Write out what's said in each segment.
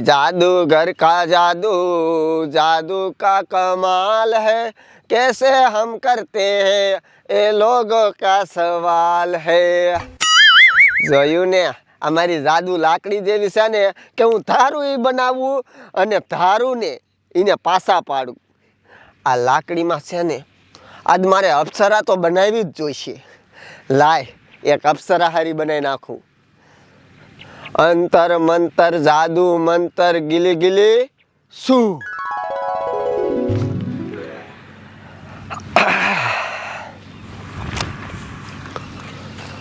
जादूगर का जादू जादू का कमाल है कैसे हम करते हैं એ લોગો કા સવાલ હે જોયું ને અમારી જાદુ લાકડી જેવી છે ને કે હું ધારું એ બનાવું અને ધારું ને એને પાસા પાડું આ લાકડીમાં છે ને આજ મારે અપ્સરા તો બનાવવી જ જોઈશે લાય એક અપ્સરા હારી બનાવી નાખું અંતર મંતર જાદુ મંતર ગીલી ગીલી શું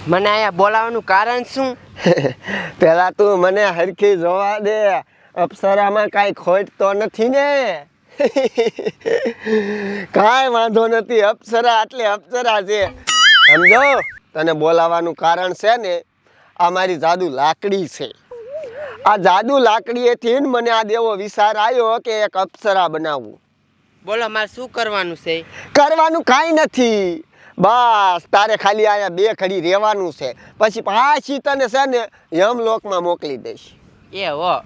મને અહીંયા બોલાવવાનું કારણ શું? પેલા તું મને હરખી જોવા દે. અપ્સરામાં કાંઈ ખોટ તો નથી ને. કાંઈ વાંધો નથી. અપ્સરા એટલે અપ્સરા છે. સમજો? તને બોલાવાનું કારણ છે ને? આ મારી જાદુ લાકડી છે. આ જાદુ લાકડીએથી મને આ દેવો વિચાર આવ્યો કે એક અપ્સરા બનાવવું બોલો મારે શું કરવાનું છે? કરવાનું કાંઈ નથી. બસ તારે ખાલી અહીંયા બે ઘડી રહેવાનું છે. પછી પાછી તને છે ને યમલોકમાં મોકલી દઈશ. એ હો.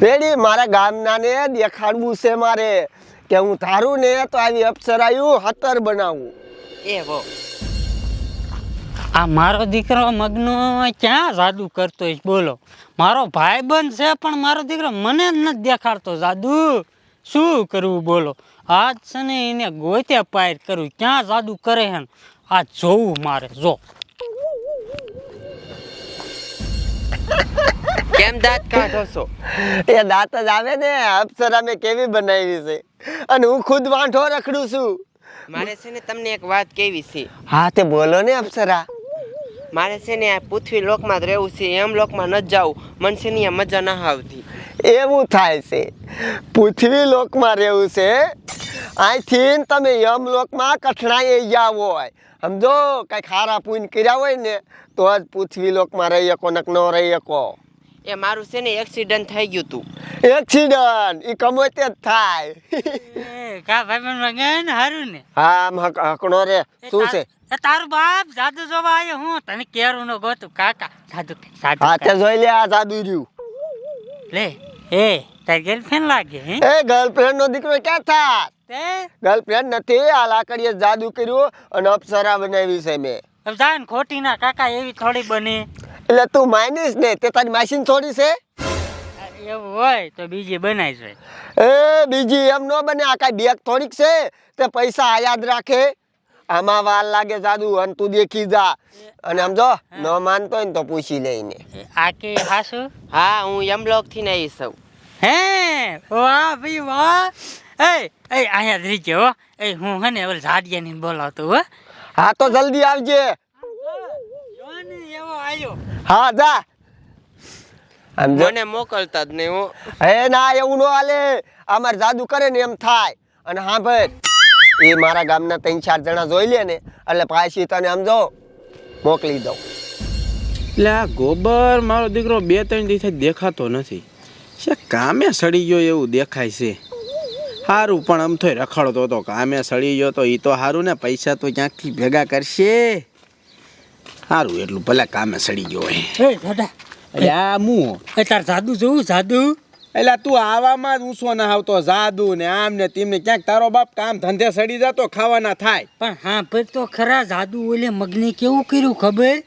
રેડી મારા ગામનાને દેખાડવું છે મારે કે હું ધારું ને તો આવી અપ્સરાયું હતર બનાવું. એ હો. આ મારો દીકરો મગનો ક્યાં જાદુ કરતો હોય બોલો. મારો ભાઈ બંધ છે પણ મારો દીકરો મને જ નથી દેખાડતો જાદુ. શું કરવું બોલો? આજ છે ને એને ગોતે પાર કરવું ક્યાં જાદુ કરે હે આ જોવું મારે જો. કેમ દાંત કાઢો છો? એ દાંત જ આવે ને અપ્સરા મેં કેવી બનાવી છે? અને હું ખુદ વાંઠો રખડું છું. મારે છે ને તમને એક વાત કેવી છે? હા તે બોલો ને અપ્સરા. મારે છે ને આ પૃથ્વી લોકમાં જ રહેવું છે, એમ લોકમાં ન જાવું મને છે ને મજા ના આવતી. એવું થાય છે. પૃથ્વી લોકમાં રહેવું છે અહીંથી તમે યમ લોકમાં કઠણાઈ ગયા હોય. સમજો કઈ ખારા પૂન કર્યા હોય ને, તો જ પૃથ્વી લોકમાં રહી શકો નક ન રહી શકો. એ મારું છે ને એક્સિડન્ટ થઈ ગયું તું. એક્સિડન્ટ એ કમોતે જ થાય. એ કા ભાઈ મન મગન હારું ને? હા હકણો રે. શું છે? એ તારું બાપ જાદુ જોવા આવ્યો હું? તને કેરું નો ગોતું કાકા. જાદુ સાદુ હા તે જોઈ લે આ જાદુ રહ્યું. લે એ તારી ગર્લફ્રેન્ડ લાગે હે? એ ગર્લફ્રેન્ડ નો દીકરો ક્યાં થા તે? ગર્લફ્રેન્ડ નથી. આ લાકડીએ જાદુ કર્યું અને અપ્સરા બનાવી છે મેં. સમજાય ને ખોટી ના કાકા એવી થોડી બને. એટલે તું માનીશ ને તે તારી માસીન છોડી છે? એવું હોય તો બીજી બનાવી છે. એ બીજી એમ ન બને આ કાંઈ બેગ થોડીક છે તે પૈસા આ યાદ રાખે. આમાં વાર લાગે જાદુ અને તું દેખી જા. અને આમ જો ન માનતો હોય ને તો પૂછી લઈને. આ કે હાસુ? હા હું યમલોકથી ને આવી છું હે વાહ ભાઈ વાહ. એ એ અહીંયા રહી ગયો હો. એ હું હે ને ઓલ ઝાડિયાની બોલાવતો હો. હા તો જલ્દી આવજે. એવો આવ્યો હા જા. મને મોકલતા જ નહીં હું. હે ના એવું ન હાલે. અમાર જાદુ કરે ને એમ થાય. અને હા ભાઈ એ મારા ગામના ત્રણ ચાર જણા જોઈ લે ને એટલે પાછી તને આમ જો મોકલી દઉં. એટલે આ ગોબર મારો દીકરો બે ત્રણ દિવસે દેખાતો નથી. છે કામે સડી ગયો એવું દેખાય છે. સારું પણ આમ થોય રખડતો હતો કામે સડી ગયો તો એ તો સારું ને પૈસા તો ક્યાંકથી ભેગા કરશે? સારું એટલું ભલે કામે સડી ગયો હોય. એ દાદા એટલે આ મું? એ તાર જાદુ જોવું જાદુ? એટલે તું આવામાં જ ઊંચો ના આવતો જાદુ ને આમ ને તેમને ક્યાંક તારો બાપ કામ ધંધે સડી જતો ખાવાના થાય. પણ હા ભાઈ તો ખરા જાદુ ઓલે મગને કેવું કર્યું ખબર?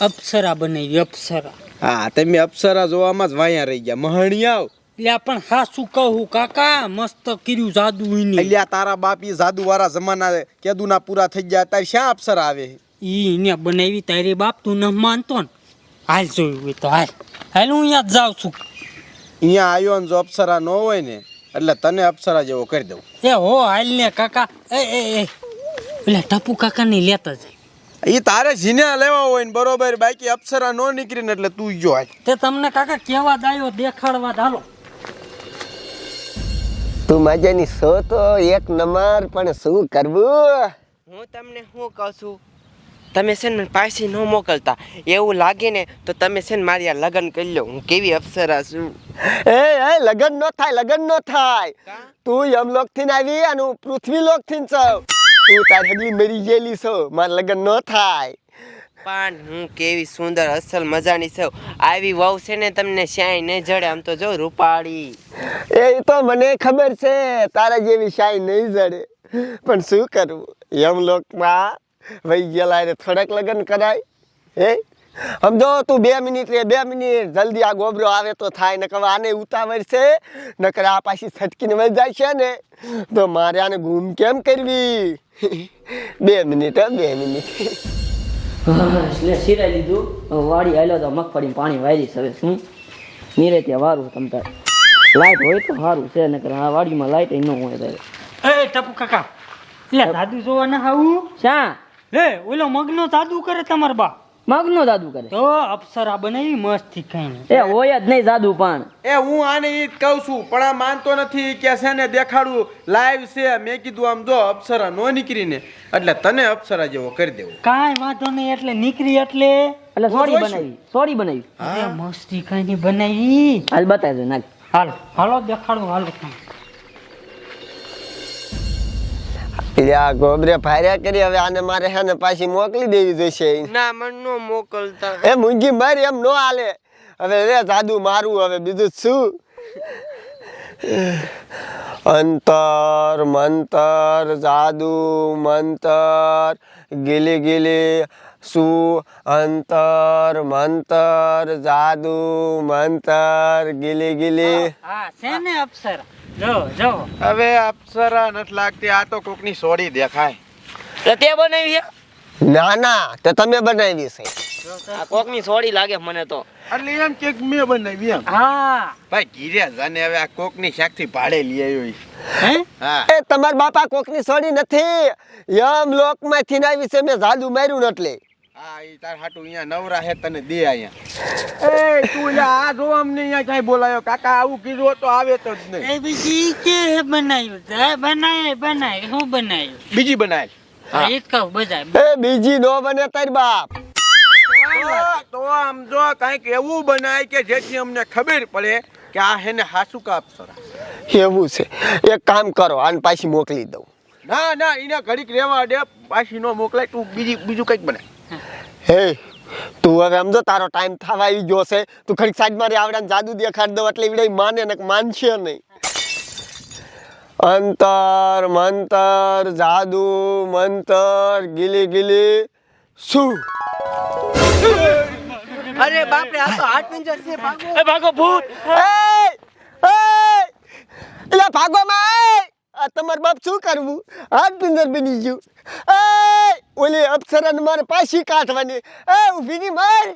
અપ્સરા બનાવી અપ્સરા. હા તમે અપ્સરા જોવામાં જ વાયા રહી ગયા. મહણિયાવ એટલે પણ હા કહું કાકા? મસ્ત કર્યું જાદુ એટલે તારા બાપ જાદુ વાળા જમાના કેદુના પૂરા થઈ ગયા તાર શા અપ્સરા આવે? ઈ એને બનાવી તારી બાપ તું ન માનતો ને. હાલ જોયું હોય તો હાલ. હાલ હું અહીંયા જ જાઉં છું. અહીંયા આવ્યો ને જો અપ્સરા ન હોય ને એટલે તને અપ્સરા જેવો કરી દઉં. એ હો હાલ ને કાકા. એ એ એ. એટલે ટપુ કાકા ને લેતા જાય. એ તારે જીને લેવા હોય ને બરોબર. બાકી અપ્સરા ન નીકળીને એટલે તું જો હાલ. તે તમને કાકા કેવા દાયો દેખાડવા ચાલો તું મજાની સો તો એક નંબર પણ શું કરવું? હું તમને શું કહું છું? તમે છે ને પાછી ન મોકલતા. એવું લાગે ને તો તમે છે ને મારી આ લગ્ન કરી લો. હું કેવી અપ્સરા છું? એ એ લગ્ન નો થાય લગ્ન ન થાય. તું યમલોકથી આવી અને હું પૃથ્વી લોકથી છું તું તાર હગલી મરી ગયેલી છો. મારે લગ્ન ન થાય. પણ હું કેવી સુંદર અસલ મજાની છું. આવી વહુ છે ને તમને શાય નહીં જડે. આમ તો જો રૂપાળી. એ તો મને ખબર છે. તારા જેવી શાય નહીં જડે. પણ શું કરવું યમલોકમાં વહી ગયેલા એને થોડાક લગ્ન કરાય હે? સમજો તું બે મિનિટ રે બે મિનિટ. જલ્દી આ ગોબરો આવે તો થાય નકર આને ઉતાવળ છે નકર આ પાછી છટકીને વહી જાય છે ને. તો મારે આને ગુમ કેમ કરવી? બે મિનિટ બે મિનિટ. એટલે સિરાઈ લીધું. વાડી આવેલો તો મગફળી પાણી વાયરી હવે શું? નીરે ત્યાં વારું તમતા લાઈટ હોય તો સારું છે નકર આ વાડીમાં લાઈટ ન હોય ત્યારે. એ ટપુ કાકા એટલે દાદુ જોવા ના આવું શા? લે ઓલો મગનો જાદુ કરે તમાર બા. મગનો જાદુ કરે. તો અપ્સરા બનાવી મસ્તથી ખાઈને. એ હોય જ નહીં જાદુ પણ. એ હું આને ઈ કહું છું પણ આ માનતો નથી કે છે ને દેખાડું લાઈવ છે. મેં કીધું આમ જો અપ્સરા નો નીકળીને એટલે તને અપ્સરા જેવો કરી દેવો. કાંઈ વાંધો નહીં એટલે નીકળી એટલે. એટલે સોરી બનાવી સોરી બનાવી. મસ્તી ખાઈને બનાવી. હાલ બતાવજો નાખ. હાલ હાલો દેખાડું હાલો. તમે. ગોબરે ફાર્યા કરી હવે આને મારે હે ને પાછી મોકલી દેવી જોઈશે. ના મન નો મોકલતા. એ મુંગી મારી એમ નો હાલે. હવે રે જાદુ મારું હવે બીજું શું? અંતર મંતર જાદુ મંતર ગીલી ગીલી શું અંતર મંતર જાદુ મંતર ગીલી ગીલી. હા અપ્સરા? જો જો. હવે અપ્સરા નથી લાગતી આ તો કોકની સોડી દેખાય. તે બનાવી ના ના તે તમે બનાવી છે. આ કોકની સોડી લાગે મને તો. એટલે એમ કે મેં બનાવી એમ. હા. ભાઈ ગીર્યા જાને હવે આ કોકની શાકથી ભાડે લઈ આવ્યો હે? હા. એ તમારા બાપા કોકની સોડી નથી. યમ લોકમાંથી ના આવી છે મેં જાદુ માર્યું એટલે. હા એ તાર હાટુ અહીંયા નવરા હે તને દે અહીંયા. એ તું આ જો અમને અહીંયા ક્યાંય બોલાયો? કાકા આવું કીધું તો આવે તો જ નહીં. એ બીજી કે બનાવ્યું છે? બનાય બનાય હું બનાવ્યું બીજી બનાય. હા એ કહું બધા એ બીજી નો બને તાર બાપ. તો- તો આમ જો કંઈક એવું બનાય કે જેથી અમને ખબર પડે કે આ હેને હાસુ કા અપ્સરા એવું છે. એક કામ કરો આને પાછી મોકલી દઉં. ના ના એને ઘડીક રેવા દે પાછી નો મોકલાય તું બીજી બીજું કંઈક બનાય. હે તું હવે સમજો તારો ટાઈમ થવા આવી ગયો છે. તું ખરી સાઈડ મારી આવડે જાદુ દેખાડ દઉં એટલે એવડે માને ને માનશે નહીં. અંતર મંતર જાદુ મંતર ગીલી ગીલી શું? અરે બાપરે આ તો હાર્ટ પિંજર છે ભાગો. એ ભાગો ભૂત. એ એ એટલે ભાગો માં આ તમાર બાપ શું કરવું? હાથ પિંજર બની ગયું. એ ઓલી અપ્સરાને મારે પાછી કાઢવાની. એ ઊભી ની માર.